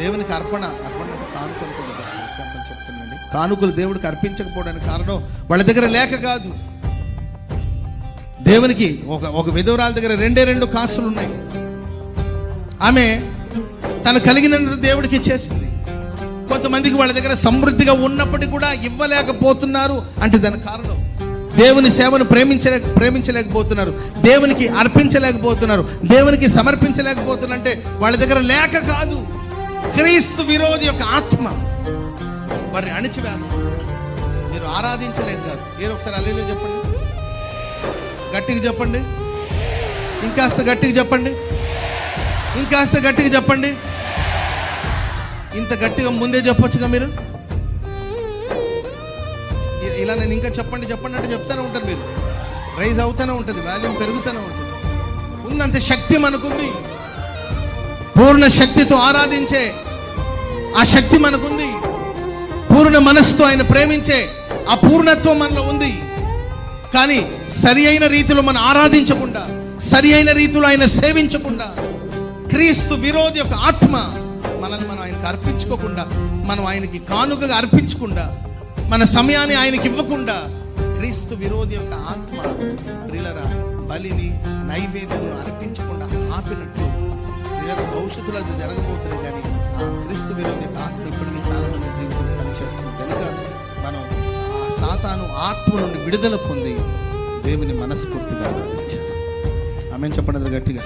దేవునికి అర్పణ అర్పణ అంటే కానుకలు కూడా ఎగ్జాంపుల్ చెప్తున్నాండి కానుకలు దేవుడికి అర్పించకపోవడానికి కారణం వాళ్ళ దగ్గర లేక కాదు. దేవునికి ఒక ఒక విధవరాల దగ్గర రెండే రెండు కాసులు ఉన్నాయి. ఆమె తను కలిగినంత దేవుడికి ఇచ్చేసింది. కొంతమందికి వాళ్ళ దగ్గర సమృద్ధిగా ఉన్నప్పటికీ కూడా ఇవ్వలేకపోతున్నారు అంటే దాని కారణం. దేవుని సేవను ప్రేమించలేక ప్రేమించలేకపోతున్నారు. దేవునికి అర్పించలేకపోతున్నారు. దేవునికి సమర్పించలేకపోతున్నారు అంటే వాళ్ళ దగ్గర లేక కాదు. క్రీస్తు విరోధి యొక్క ఆత్మ. వారిని అణిచివేస్తారు మీరు ఆరాధించలేదు కాదు. మీరు ఒకసారి అల్లీలో చెప్పండి. గట్టిగా చెప్పండి. ఇంకాస్త గట్టిగా చెప్పండి. ఇంకాస్త గట్టిగా చెప్పండి. ఇంత గట్టిగా ముందే చెప్పొచ్చుగా మీరు? ఇలా నేను ఇంకా చెప్పండి చెప్పండి అంటే చెప్తానే ఉంటారు మీరు. రైజ్ అవుతూనే ఉంటుంది వాల్యూమ్ పెరుగుతూనే ఉంటుంది. ఉన్నంత శక్తి మనకుంది. పూర్ణ శక్తితో ఆరాధించే ఆ శక్తి మనకుంది. పూర్ణ మనస్సుతో ఆయన ప్రేమించే ఆ పూర్ణత్వం మనలో ఉంది. కానీ సరి అయిన రీతిలో మనం ఆరాధించకుండా సరి అయిన రీతిలో ఆయన సేవించకుండా క్రీస్తు విరోధి యొక్క ఆత్మ మనల్ని మనం ఆయనకు అర్పించుకోకుండా మనం ఆయనకి కానుకగా అర్పించకుండా మన సమయాన్ని ఆయనకి ఇవ్వకుండా క్రీస్తు విరోధి యొక్క ఆత్మ ప్రిలరా బలిని నైవేద్యమును అర్పించకుండా ఆపినట్టు భవిష్యత్తులో అది జరగబోతుంది కానీ ఆ క్రీస్తు విరోధి ఆత్మ ఇప్పటికీ చాలా మంది జీవితంలో పనిచేస్తుంది. కనుక మనం ఆ సాతాను ఆత్మ నుండి విడుదల పొంది దేవుని మనస్ఫూర్తిగా ఆరాధించాలి. ఆమె చెప్పండి గట్టిగా.